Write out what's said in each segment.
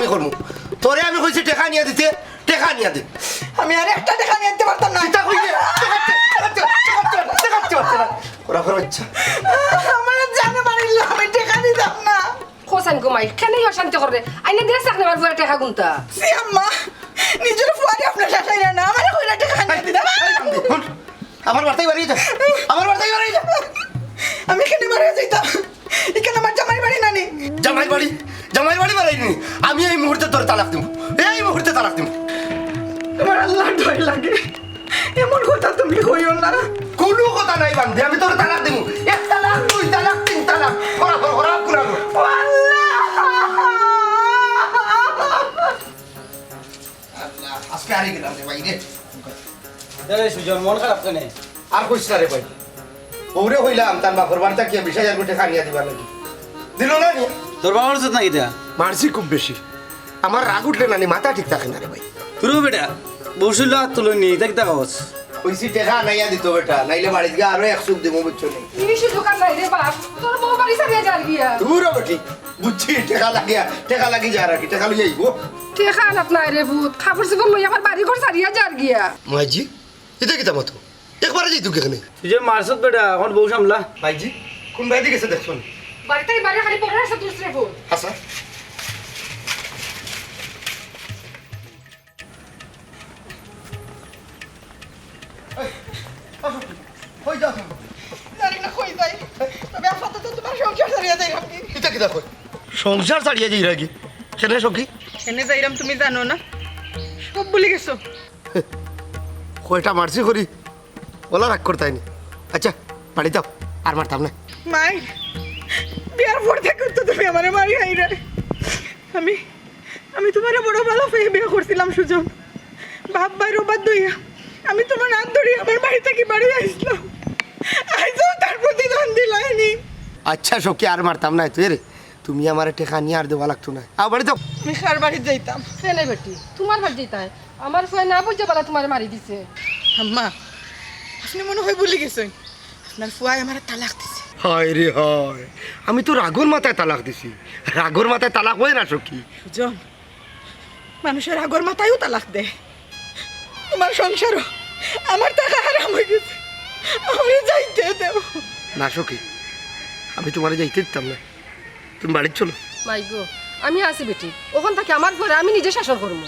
আমি করব তোরে আমি কইছি টেকা নিয়ে দিতে টেকা নিয়ে দে। আমি আর একটা টেকা নিয়ে দিতে পারতাম না চিন্তা কইছে খোরাফর ইচ্ছা আমার জানে মারিল আমি টাকা দিতাম না। খোসান কুমাই খেলে অশান্তি করে আইনা দিলে চাকরি ফুয়ার টাকা গুনতা? সি আম্মা নিজের ফুয়ারি আপনার শাসাই না আমার কইরা টাকা নিয়ে দিতাম। আমার বার্তাই বাড়ি যা আমার বার্তাই বাড়ি যা আমি এখানে মারা যাইতাম। এখানে আমার জামাই বাড়ি নানি। জামাই বাড়ি জামাই বাড়ি বাড়াইনি আমি এই মুহূর্তে তোর তালাক দিব। এই মুহূর্তে তালাক দিব। তোমার আল্লাহ ভয় লাগে। এমন কথা তুমি কইও না। কোনো কথা নাই বান্ধে আমি তোর তালাক দিব। এক তালাক দুই তালাক তিন তালাক খোরাফ কোনানো ও আল্লাহ! আজকে হারিয়ে গেলাম রে ভাই রে। সুজন মন খারাপ কেনে? আর কইস না রে ভাই। ওরে হইলাম তার বাপর বাড়িতে কি বিশ হাজার কোটি খানিয়া দিবার নাকি দিল না নি? তোর বাবার উচিত নাকি তা মারছি খুব বেশি। আমার রাগ উঠলে না মাথা ঠিক থাকে না রে ভাই। তোর বেটা বসিল তুলো নি দেখ দেখ কইছি টেকা নাইয়া দিত বেটা নাইলে বাড়িতে গিয়ে আরও এক সুখ দিব বুঝছ নি? ইংলিশ দোকান নাই রে বাপ তোর বউ বাড়ি সারিয়া যার গিয়া। দূর বেটি বুঝছি টেকা লাগিয়া টেকা লাগি যা রাখি টেকা লই আইবো। টাকা আনাত নাই রে ভূত খাবার জীবন লই আমার বাড়ি ঘর সারিয়া যার গিয়া। মাইজি এটা কি তামাতো? একবারে যাই তুই কেখানে সুজন মারছত বেটা এখন বউ সামলা। মাইজি কোন বাইরে গেছে দেখছ হাসা যা না? তোমার সংসার ছাড়িয়া যাই আমি এটা কি দেখো? সংসার ছাড়িয়ে যাই রাখি কেন সখী এনে যাইরাম তুমি জানো না? সব ভুলে গেছো? কয়টা মারছি করি? ওলা রাগ করতাই নি আচ্ছা বাড়ি যাও আর মারতাম না। মাই বিয়ার পর থেকে তো তুমি আমার মারি হাইরা আমি আমি তোমার বড় ভালো পেয়ে বিয়ে করছিলাম সুজন। বাপ ভাই রোবাদ দইয়া। আমি তোমার হাত ধরি আমার বাড়ি থেকে বাড়ি আসলাম। আইসও তার প্রতিদান দিলাইনি। আচ্ছা সখী আর মারতাম না। তুই রে তুমি আমার টেকা নিয়ে আর দেওয়া লাগতো না। আর বাড়ি যাও। আমি কার বাড়ি যাইতাম। খেলে বেটি তোমার বাড়ি যেতাই আমার ফুয়া না বুঝতে পারা তোমার মারি দিছে। আম্মা আপনি মনে হয় ভুলে গেছেন। আপনার ফুয়াই আমার তালাক দিছে। হায় রে হায়। আমি তো রাগর মাথায় তালাক দিছি। রাগর মাথায় তালাক হয় না সখী। সুজন মানুষের আগর মাথায়ও তালাক দেয় তোমার সংসারও আমার টাকা হারাম হয়ে গেছে। আমার যাইতে দেও। না সখী আমি তোমার যাইতে দিতাম না। তুমি বাড়ির চলো। মাই গো আমি আছি বেটি। ওখান থেকে আমার ঘরে আমি নিজে শাসন করব।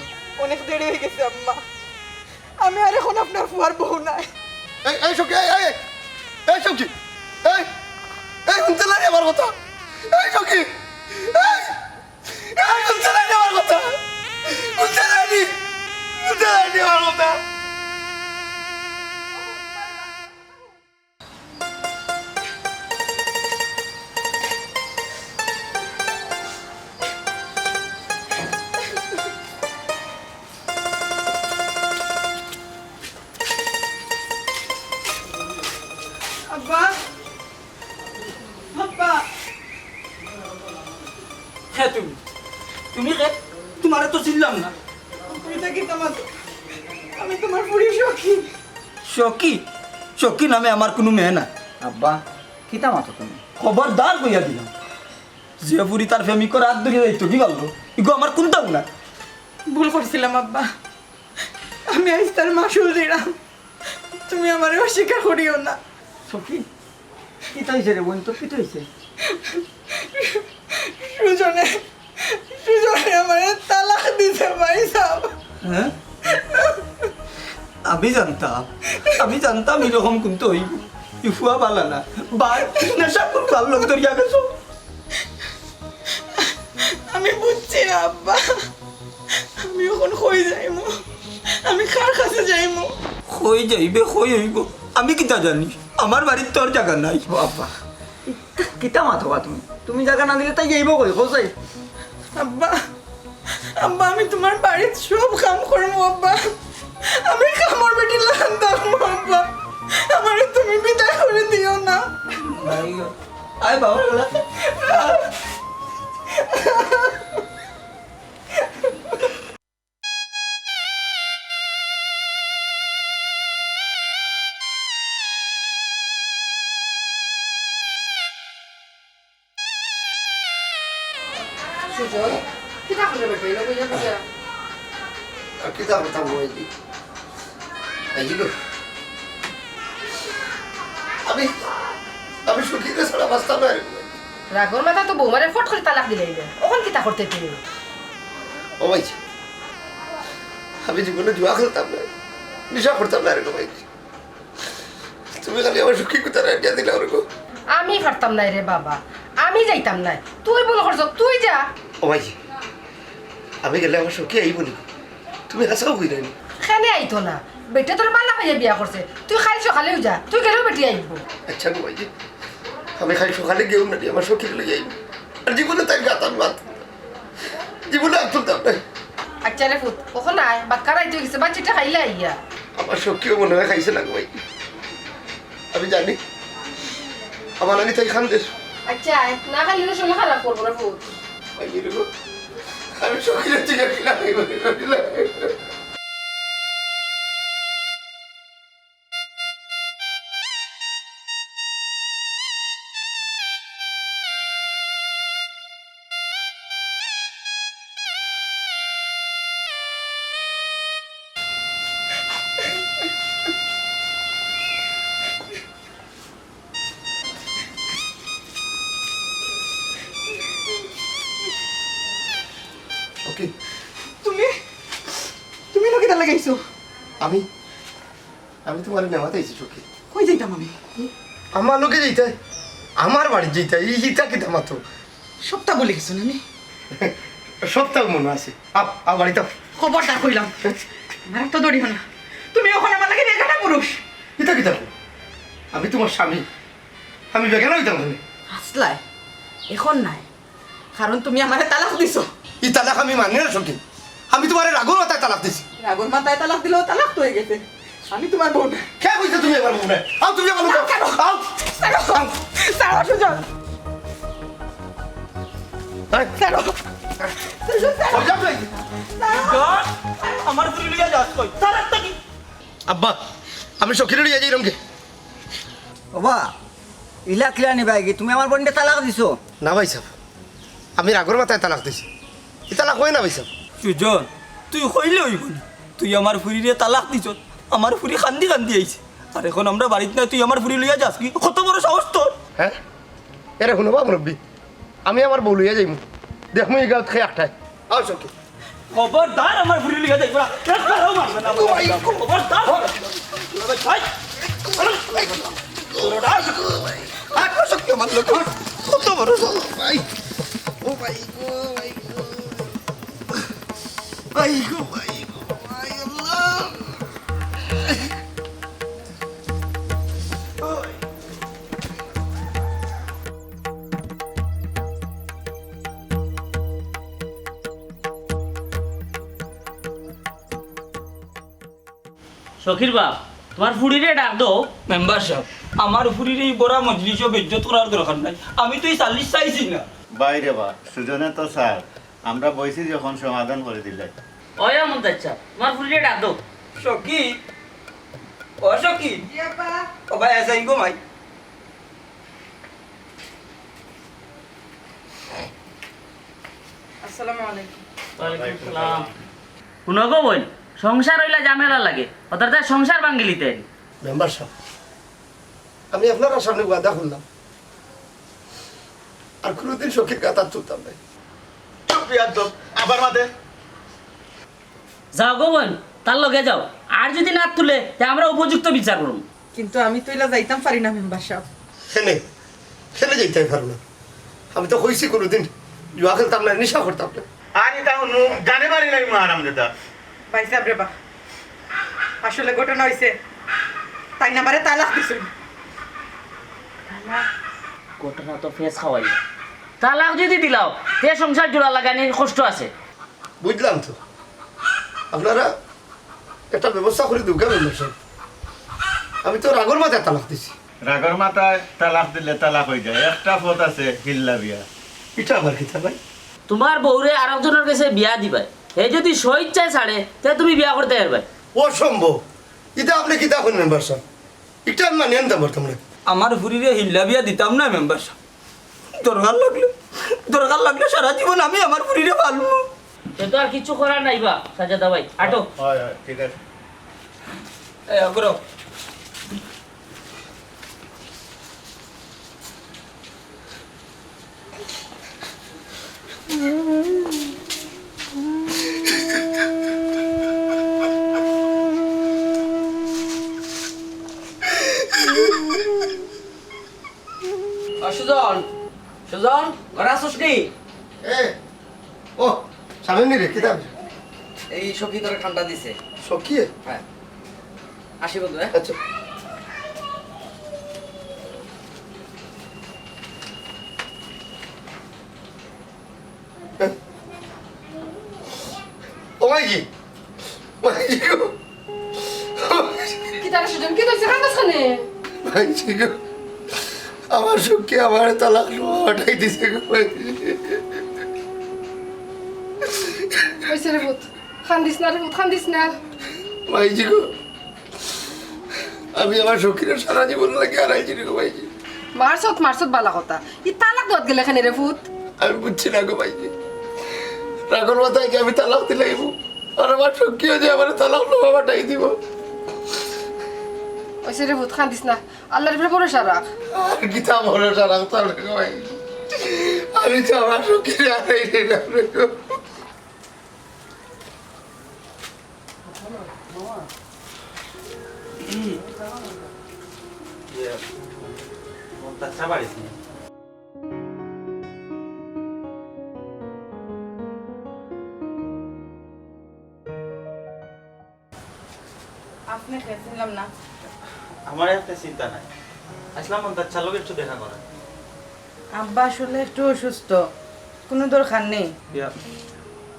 অনেক দেরি হয়ে গেছে আম্মা। আমি আর এখন আপনার ফুয়ার বউ নাই। এই এই সখী এই এই এই সখী এই এই, শুনতে লাগে আমার কথা। এই, সখি। এই শুনতে লাগে আমার কথা। শুনতে লাগে শুনতে লাগে আমার কথা। তোমার তো চিনলাম না। তুমি থাকি তোমার আমি তোমার বুড়ি সখী। শকি শকি নামে আমার কোনো মেয়ে না আব্বা কিতা মাতো তুমি? খবরদার কইয়া দিলাম। যে বুড়ি তার প্রেমিকর হাত ধরিয়া যাইতো কি বলল ইগো আমার কোনটাও না ভুল করছিলাম আব্বা। আমি আজ তার মাসুল দিলাম। তুমি আমার অস্বীকার করিও না। সখী কিতা হয়েছে রে বোন? তোর কিতা হয়েছে সুজনে সুজনে আমার তালাক দিতে পারি সব হ্যাঁ আমি জানতাম আমি জানতাম এরকম কিন্তু হইব ইফুয়া বালা না। বার নেশা কোন ভালো লোক ধরিয়া গেছো আমি বুঝছি না আব্বা। আমি এখন কই যাইমু? আমি কার কাছে যাইমু? কই যাইবে কই হইব? আমি কিতা জানি? আমার বাড়ির তোর জায়গা নাই ও আব্বা কিতা বা তুমি? তুমি জায়গা না দিলে তাই যাইব কই? কোথায় আব্বা আব্বা আমি তোমার বাড়ির সব কাম করব আব্বা। আমি কামড় বেটি থাকব আব্বা। আমার তুমি বিদায় করে দিও না। আয় বাবা বলি এই যে গো, আমি আমি সুখীকে ছাড়া বাঁচতাম না। রে ভাই। রাগর মাথা তো বৌমারে ফট করে তালাক দিলে ওখান কিতা করতে তুমি? ও ভাই আমি জীবনে জুয়া খেলতাম না নেশা করতাম না রে ভাই তুমি খালি আমার সুখী কোথায় আইডিয়া দিলে ওরকম আমি পারতাম নাই রে বাবা আমি যাইতাম নাই তুই বল করছ তুই যা। ও ভাই আমি গেলে আমার সুখী আইব নি তুমি হাসাও হই রানি খানে আইতো না। বেটে তোর বালা ভাইয়া বিয়া করছে তুই খালি সকালেও যা। তুই গেলেও বেটি আইব আচ্ছা গো ভাই আমি খালি সকালে গেও না আমার সখী লই যাইব আর জীবনে তাই গাতাম বাত জীবনে আর তুলতাম না আচ্ছা রে ফুট ওখানে আয় বাদ কারাই তুই গেছে বাচ্চাটা খাইলে আইয়া আমার সখীও মনে হয় খাইছে না গো ভাই আমি জানি। আমার লাগে তাই খান দেশ আচ্ছা না খাইলে শরীর খারাপ করব না ভাই এরকম আমি সখীর চিকা তোমার নেওয়াতে আইছি সখী কই যাইতাম আমি? আমার লোকে যেতে আমার বাড়ি যেতে এই হিতা কিতা মাত্র? সপ্তাহ বলে গেছো না সপ্তাহ মনে আছে। আপ আ বাড়িতে আপ। খবরটা কইলাম। আমার তো দড়ি না তুমি ওখানে আমার লাগে এখানে পুরুষ। কিতা কিতা কও? আমি তোমার স্বামী। আমি বেগানা হইতাম মানে আসলাই এখন নাই। কারণ তুমি আমারে তালাক দিছো। ই তালাক আমি মানি না সখী। আমি তোমার রাগর মাথায় তালাক দিছি। রাগর মাথায় তালাক দিলেও তালাক তো হয়ে গেছে। আমি তোমার বউ না কে কইছে তুমি এবার মনে আও তুমি আমার না, কেন? আও। সুজন। আমার তার একটা কি? আব্বা আমি সখীর লিয়ে যাই রঙকে বাবা ইলা কিলা নিবা কি? তুমি আমার বোনটা তালাক দিছো? না ভাই সাহেব আমি রাগর মাথায় তালাক দিছি। ই তালাক হয় না ভাই সাহেব। সুজন তুই হইলে হইব না। তুই আমার ফুরিরে তালাক দিছ। আমার ফুরি কান্দি কান্দি আইছে। আর এখন আমরা বাড়িতে না তুই আমার ফুরি লইয়া যাস কি? কত বড় সাহস তোর? হ্যাঁ? এরে শুনো বা মুরব্বী আমি আমার বউ লইয়া যাইমু। দেখমু এই গাঁত খেয়ে একটাই আও সখী। খবরদার আমার ফুরি লইয়া যাইব না। একবারও মারবে না। খবরদার। সখী আমার লোক কত বড় সাহস। ভাই। ও ভাই ভাই গো ভাই গো। ভাই গো ভাই। সখীর বাপ তোমার ফুড়িরে ডাক দো। মেম্বার সাহেব আমার ফুরির এই বড় মজলিসও বেজ্জত করার দরকার নাই। আমি তো এই চাল্লিশ চাইছি না। বাইরে বা সুজনে তো স্যার আমরা বইছি যখন সমাধান করে দিলে। ওই মন আচ্ছা তোমার ফুড়িরে ডাক দো। সখী ও সখী। ও ভাই এসে গো মাই আসসালামু আলাইকুম। ওয়ালাইকুম সালাম। শুনো গো বোন সংসার হইলা ঝামেলা লাগে। তাই সংসার মেম্বার সাহেব আমি আপনার সামনে ওয়াদা করলাম। আর কোনোদিন সখীর গাতা তুলতাম না। আবার মাতে যাও গো বোন তার লগে যাও। আর যদি না তুলে তা আমরা উপযুক্ত বিচার করুম। কিন্তু আমি তো এলা যাইতাম পারি না মেম্বার সাহেব। খেলে খেলে যেতে পারব না। আমি তো হয়েছি কোনোদিন জুয়া খেলতাম না নেশা করতাম না। আনি তা জানে পারি নাই মহারাম দাদা। ভাই সাহেব রে বা। আসলে ঘটনা হয়েছে তাই না বারে তালাক দিছো ঘটনা তো ফেস খাওয়াই তালাক যদি দিলাও তে সংসার জোড়া লাগানি কষ্ট আছে। বুঝলাম তো। আপনারা একটা ব্যবস্থা করে দুর্গা মেম্বার সাহেব আমি তো রাগর মাথায় তালাক দিছি। রাগর মাথায় তালাক দিলে তালাক হয়ে যায়। একটা পথ আছে হিল্লা বিয়া। এটা আবার কিতা ভাই? তোমার বউরে আর একজনের কাছে বিয়া দিবাই। হে যদি স্বইচ্ছায় ছাড়ে তে তুমি বিয়া করতে পারবাই অসম্ভব। এটা আপনি কিতা করেন মেম্বার সাহেব? এটা আমি মানিয়ে আনতে পারতাম না আমার ফুরিরে হিল্লা বিয়া দিতাম না মেম্বার দরকার লাগলে দরকার লাগলে সারা জীবন আমি আমার ফুরিরে পালবো। এ তো আর কিছু করার নাই বা সাজাদা ভাই আটো ঠিক আছে। এই অগ্র। সুজন সুজন ঘরে আসোস নি? এ ও সামনে নি রে এই সখী তোরা ঠান্ডা দিছে। সকিয়ে হ্যাঁ। আসি বন্ধু হ্যাঁ। আচ্ছা। ও মাই কি কইছে কান্দছ খানে মাই কি গো। আমার সুখে আমার তালাক হটাই দিছে গো কইছে রে ভূত। খান্দিস না রে ভূত খান্দিস না। গো। আমি আমার সখীরে সারা জীবন লাগে হারাইছি রে গো মাইজি মারছত মারছত বালা কথা। ই তালাক দত গেলে খানে রে ভূত? আমি বুঝছি না গো মাইজি রাগর মাথায় কি আমি তালাক দিলাইব আর আমার সখীও যে আমার তালাক লোভা বাটাই দিব। কইছে রে ভূত খান্দিস না। আল্লাহর উপরে ভরসা রাখ। আর গীতা ভরসা রাখতাম না গো মাইজি আমি তো আমার দিলাম রে গো আচ্ছা বাড়িস আপনি খেয়েছিলাম না। আমার একটা চিন্তা নাই। আসলাম তার চালক একটু দেখা করা আব্বা আসলে একটু অসুস্থ। কোনো দরকার নেই।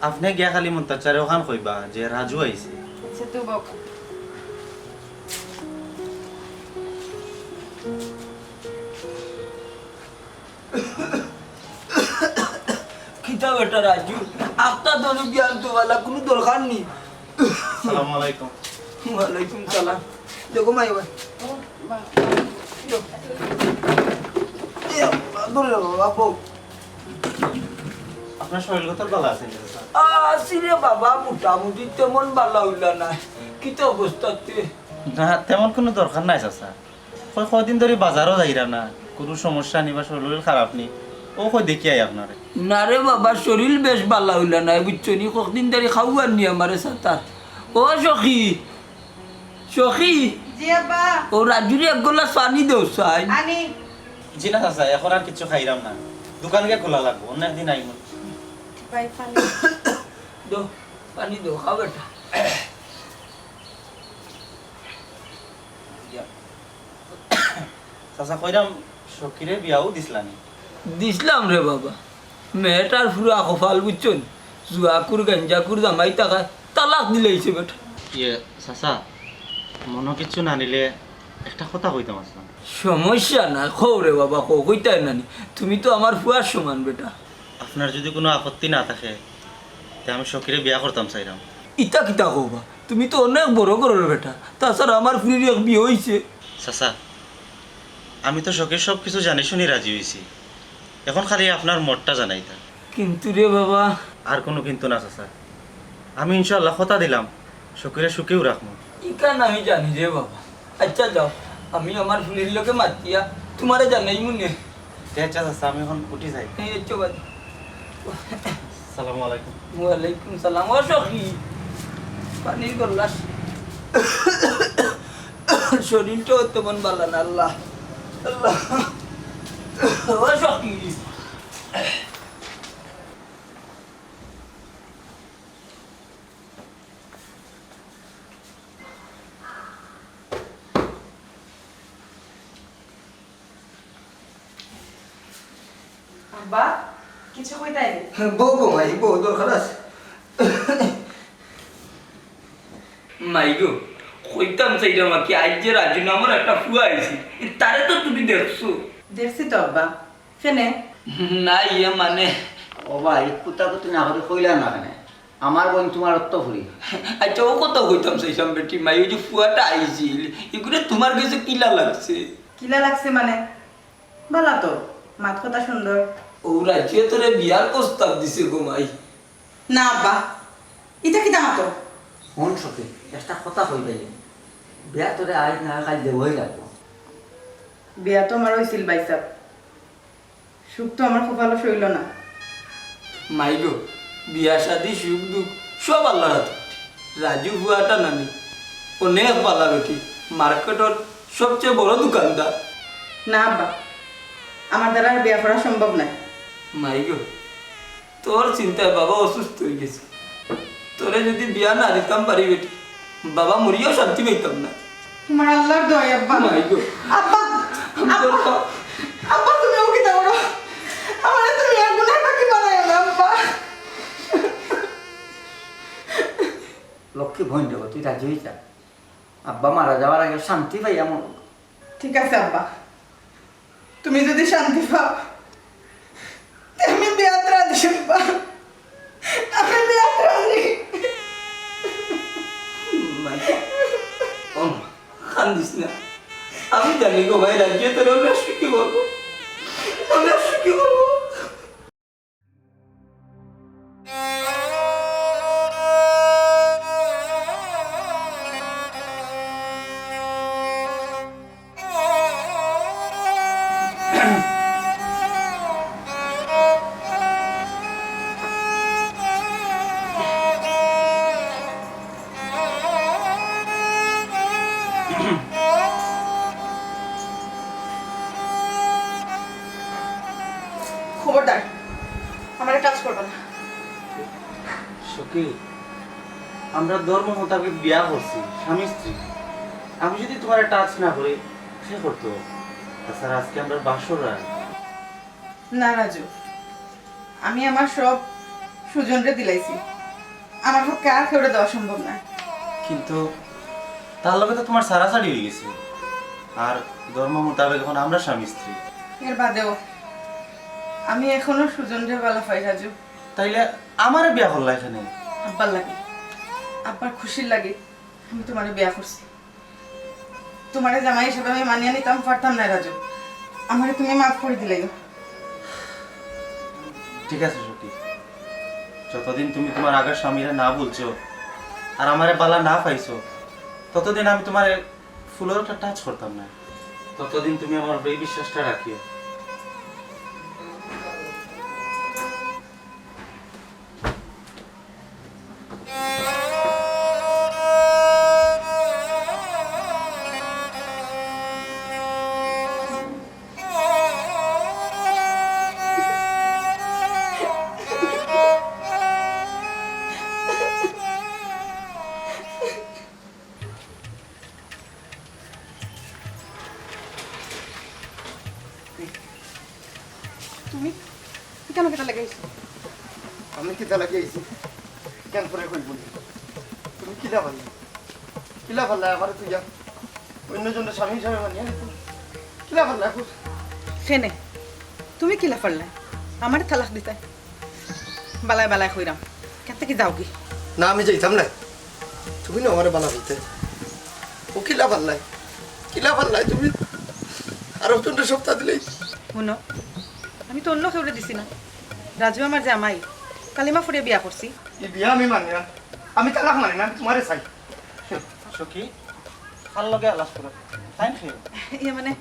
আপনি গিয়া খালি মন্তাচারে ওখান কইবা যে রাজু আইছে। তো বক। খিতা বেটা রাজু আপনার জ্ঞান তো वाला কোনো দরকার নেই। আলাইকুম। ওয়ালাইকুম সালাম। বাবা বউ আপনার শরীর কত ভালো আছে স্যার? রে বাবা মোটামুটি তেমন ভালো হইলা না। তেমন কোনো দরকার নাই চাচা। কয় কদিন ধরে বাজারও যাইরা না। কোনো সমস্যা নি বা শরীর খারাপ নি ও কই দেখি আই আপনারে। না রে বাবা শরীর বেশ ভালো হইলা নাই বুঝছ নি কতদিন ধরে খাওয়ার নি আমারে সাতার ও সখী। সখী। ও রাজুরি এক গোলা পানি দেও চাই আনি জি চাচা এখন আর কিছু খাইরাম না। দোকান গে খোলা লাগবো অন্য একদিন আইব ভাই পানি। দো পানি দো খাও বেটা। চাচা কইরাম সকিরে বিয়াও দিসলানি। দিছিলাম রে বাবা। মেয়েটার ফুরা কপাল বুঝছন? জুয়াকুর গঞ্জাকুর জামাই টাকা তালাক দিলেইছে বেটা। ইয়ে চাচা মনো কিছু না নিলে একটা কথা কইতাম আসলাম সমস্যা না খৌ রে বাবা খৌ কইতাই নানি তুমি তো আমার ফুয়ার সমান বেটা। আপনার যদি কোনো আপত্তি না থাকে তে আমি সকিরে বিয়া করতাম চাইরাম। ইতা কিতা কবা তুমি তো অনেক বড় করো বেটা। তাছাড়া আমার ফুরির এক বিয়ে হয়েছে চাচা আমি তো শখের সব কিছু জানি শুনি রাজি হয়েছি এখন খালি আপনার মতটা জানাইতা কিন্তু রে বাবা। আর কোনো কিন্তু না চাচা। আমি ইনশাল্লাহ কথা দিলাম শকিরে সুখেও রাখব ইকান আমি জানি রে বাবা। আচ্ছা যাও আমি আমার ফুলির লোকে মাতিয়া তোমারে জানাই মুনে। আচ্ছা চাচা আমি এখন উঠি যাই। এই আচ্ছা বাদ সালামু আলাইকুম ওয়ালাইকুম সালাম ও সখী। পানির গল্লাস। শরীরটাও তেমন ভালো না আল্লাহ। আল্লাহ। ও সখী আব্বা কিছু কইতাই বউ গো মাই বউ দরকার আছে মাই গো কইতাম চাইলাম কি আজ যে রাজু নামের একটা ফুয়া আইছি তারে তো তুমি দেখছ দেখছি তো আব্বা কেনে না ইয়ে মানে ও ভাই কুত্তা কুত্তি না করে কইলা না কেন আমার বোন তোমার অত্ত ফুরি আচ্ছা ও কত কইতাম সেই সব বেটি মাই ওই যে ফুয়াটা আইছিল এগুলো তোমার কাছে কিলা লাগছে কিলা লাগছে মানে বলা তো মাত কথা সুন্দর ও রাজ্যে তোরে বিয়ার প্রস্তাব দিছে গো মাই? না আব্বা ইটা কিতা মাতো মন সখী একটা কথা কই পাইলে বিয়া তোরে আজ না কাল দেবই লাগবো। বিয়া তো আমার হয়েছিল বাইসাব সুখ তো আমার কপালও সইল না। মাই গো বিয়া শাদি সুখ দুঃখ সব আল্লাহর হাতে। রাজু ফুয়াটা নানি অনেক পালা বেটি। মার্কেটর সবচেয়ে বড় দোকানদার। না আব্বা আমার দ্বারা বিয়া করা সম্ভব নয় মাই গো তোর চিন্তায় বাবা অসুস্থ হয়ে গেছে। তোরে যদি বিয়া না দিতাম পারি বেটি বাবা মরিয়াও শান্তি পাইতাম না। তোমার আল্লাহর দয় আব্বা। মাই গো আব্বা আব্বা আব্বা তুমি ওকে দাও না। আমার তুমি আর গুনাহ বাকি বানায় না আব্বা। লক্ষ্মী ভয় দেবো তুই রাজি হয়ে যা আব্বা মারা যাওয়ার আগে শান্তি পাই এমন ঠিক আছে আব্বা। তুমি যদি শান্তি পাও তে আমি বিয়াত রাজি আব্বা আমি বিয়াত রাজি মাই ও কান্দিস না আমি জানি গো ভাই রাজ্যে তোর অনেক সুখী বলবো অনেক সুখী বলবো ধর্ম মোতাবেক বিয়া করছি স্বামী স্ত্রী। আমি যদি তোমার টাচ না করি সে করতো? তাছাড়া আজকে আমরা বাসর রায় না রাজু আমি আমার সব সুজনরে দিলাইছি। আমার পক্ষে আর কেউরে দেওয়া সম্ভব না। কিন্তু তার লগে তো তোমার সারাসারি হয়ে গেছে। আর ধর্ম মোতাবেক এখন আমরা স্বামী স্ত্রী। এর বাদেও আমি এখনও সুজনরে বালা পাই রাজু। তাইলে আমারে বিয়া করলা এখানে? আব্বার লাগে। আব্বার খুশির লাগে। আমি তোমারে বিয়া করছি। তোমারে জামাই হিসেবে আমি মানিয়ে নিতাম, পারতাম না রাজু। আমারে তুমি মাফ করে দিলে। ঠিক আছে, সখী। যতদিন তুমি তোমার আগের স্বামীরা না বলছো আর আমারে বালা না পাইছো, ততদিন আমি তোমার ফুলের টাচ করতাম না। ততদিন তুমি আমার এই বিশ্বাসটা রাখিও। লাগাইছো আমি কিতা লাগি আইছি? কেন করে কই বলি? তুমি কিলা ভাল্লা কিলা ভাল্লা আমার তুই যা। অন্যজনের স্বামী হিসাবে মানিয়ে নিত কিলা ভাল্লা এখন? সেনে তুমি কিলা পারলে আমার তালাক দিতে? বালায় বালায় কইরাম কেন থেকে যাও কি? না আমি যাইতাম না। তুমি না আমার বালা হইতে ও কিলা ভাল্লাই কিলা ভাল্লাই তুমি? আর একজনের সপ্তাহ দিলেই? শুনো আমি তো অন্য কেউরে দিছি না। রাজু আমার জামাই। কালিমা ফুরিয়ে বিয়া করছি। এই বিয়া আমি মানি না। আমি তালাক মানি না তোমারে চাই। সখী কার লগে আলাপ করো। তাই ইয়ে মানে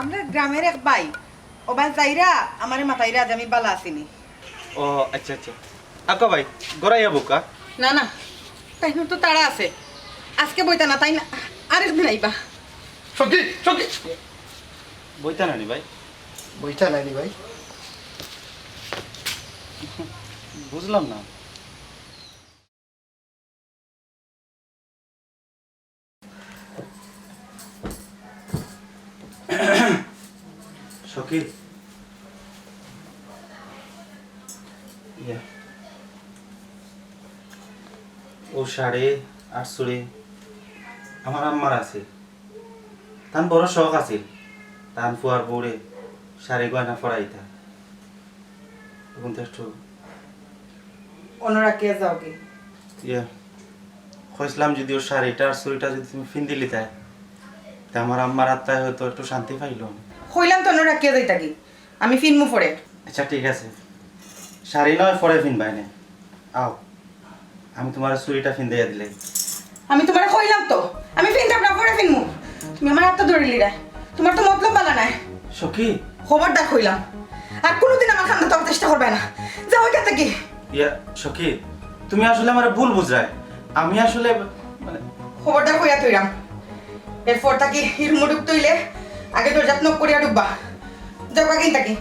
আমরা গ্রামের এক বাই ও বাই যাইরা আমারে মাতাইরা আজ আমি বালা আসিনি। ও আচ্ছা আচ্ছা। আকা ভাই গড়াইয়া বোকা। না না তাই তো তারা আছে। আজকে বইতা না তাই না আরেকদিন আইবা। সখী সখী। বইতা নানি ভাই। বইটা নাইনি ভাই। বুঝলাম না। ইয়া। ও সাড়ে আটশোরে আমার আম্মার আছে। তান বড় শখ আছে তান ফুয়ার বউরে সাড়ে গয়না ফরাইতা এখন তো একটু ওনারা কে যাও কি? ইয়ে কইসলাম যদি ওর শাড়িটা আর চুরিটা যদি তুমি ফিন দিলি তাই। তা আমার আম্মার আত্মায় হয়তো একটু শান্তি পাইল। কইলাম তো ওনারা কে যাইতা কি? আমি ফিনমু পরে। আচ্ছা ঠিক আছে। শাড়ি নয় পরে ফিন বাইনে আও আমি তোমার চুরিটা ফিন দিয়ে দিলে। আমি তোমার কইলাম তো আমি ফিনতাম না পরে ফিনমু। তুমি আমার হাতটা ধরিলি রে তোমার তো মতলব বালা নাই। সখী। খবরদার কইলাম। আর কোনোদিন আমার খান্দা তোর চেষ্টা করবে না। যাও ওইখান থেকে। ইয়া সখী তুমি আসলে আমার ভুল বুঝায় আমি আসলে মানে খবরদার কইয়া তৈরাম। এরপর তাকে হিরমুডুক তৈলে আগে তোর যত্ন করিয়া ডুববা যাও কাকিন তাকি।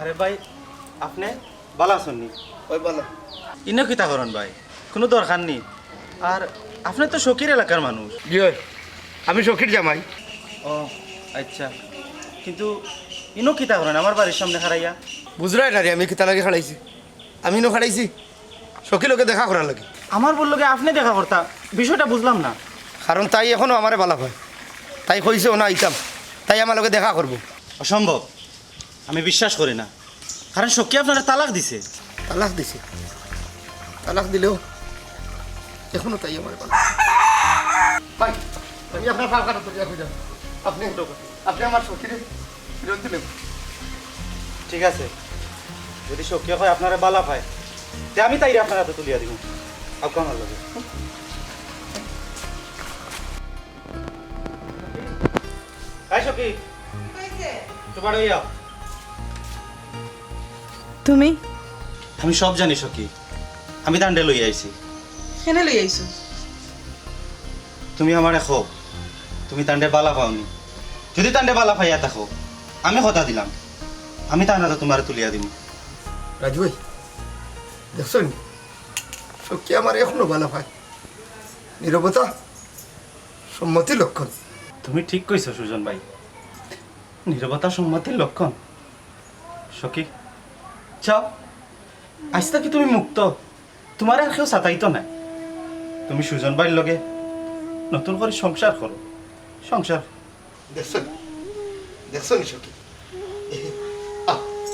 আরে ভাই আপনি বালা শুননি ওই বলো ইনো কিতা করেন ভাই? কোনো দরকার নেই। আর আপনি তো শখীর এলাকার মানুষ। বিয়ে আমি সখীর জামাই। ও আচ্ছা। কিন্তু ইনো কিতা করেন? আমার বাড়ির সামনে খারাইয়া বুঝলাই না রে আমি কিতা লাগে খাড়াইছি? আমি নো খাড়াইছি? সখী লোকে দেখা করার লাগে। আমার বলল আপনি দেখা করতা বিষয়টা বুঝলাম না। কারণ তাই এখনও আমারে বালা হয়। তাই কইছে না আইতাম। তাই আমার লগে দেখা করব। অসম্ভব। আমি বিশ্বাস করি না। কারণ সখী আপনারা তালাক দিছে। তালাক দিছে। তালাক দিলেও এখনও তাই আমার ভাই আমি আপনার ফাঁকা আপনি আপনি আমার সখীরে ফিরত দিলেন। ঠিক আছে। যদি সখী হয় আপনারা বালা পায়। তে আমি তাইরে আপনার হাতে তুলিয়া দিব। আপনার লগে সখী। তোমার হইয়া তুমি? আমি সব জানি সখী। আমি দান্ডে লই আইছি। কেনে লই আইছো? তুমি আমার খো তুমি তান্ডে বালা পাওনি। যদি তান্ডে বালা পাইয়া থাকো আমি কথা দিলাম। আমি তার না তোমার তুলিয়া দিব রাজু ভাই দেখছেন? সখী আমার এখনও বালা ভাই নিরবতা সম্মতি লক্ষণ। তুমি ঠিক কইছো সুজন ভাই। নিরবতা সম্মতির লক্ষণ। সখী চাও? আজ কি তুমি মুক্ত। তোমার আর কেউ সাতাইতো নাই। তুমি সুজন ভাইয়ের লগে নতুন করে সংসার করো সংসার সখী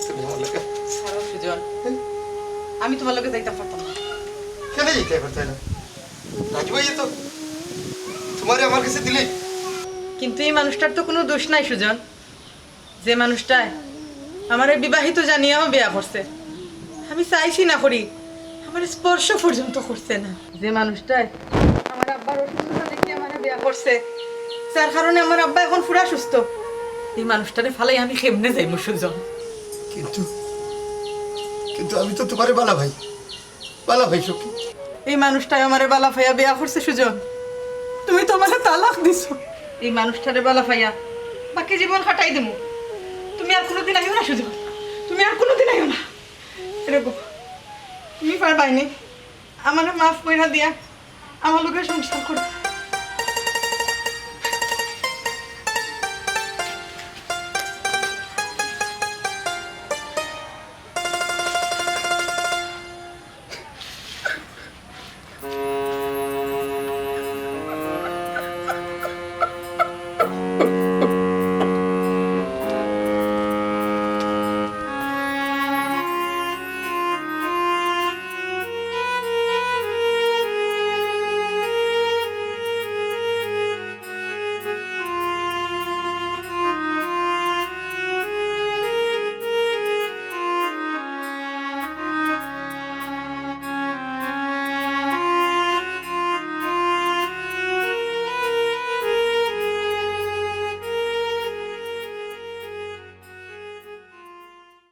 তুমি আমার লগে। সুজন। আমি তোমার লগে যাইতাম পারতাম না কেন যেতে করতে না? রাজু ভাই তো তোমারে আমার কাছে দিলে। কিন্তু এই মানুষটার তো কোনো দোষ নাই সুজন। যে মানুষটায় আমার বিবাহিত জানিয়েও বিয়া করছে। আমি চাইছি না করি। আমার স্পর্শ পর্যন্ত করছে না। যে মানুষটাই আমার আব্বার অসুস্থতা দেখে আমার বিয়া করছে যার কারণে আমার আব্বা এখন পুরা সুস্থ। এই মানুষটারে ফালাই আমি কেমনে যাইব সুজন? কিন্তু কিন্তু আমি তো তোমারে বালা ভাই বালা ভাই সখী। এই মানুষটাই আমারে বালা ফাইয়া বিয়া করছে সুজন। তুমি তো আমারে তালাক দিছো। এই মানুষটারে বালা ফাইয়া বাকি জীবন কাটাই দেবো তুমি আর কোনোদিন আইও না শুধু তুমি আর কোনোদিন আইও না। এরকম তুমি পারবাইনি আমার মাফ কইরা দিয়া, আমার লোকের সংসার করতে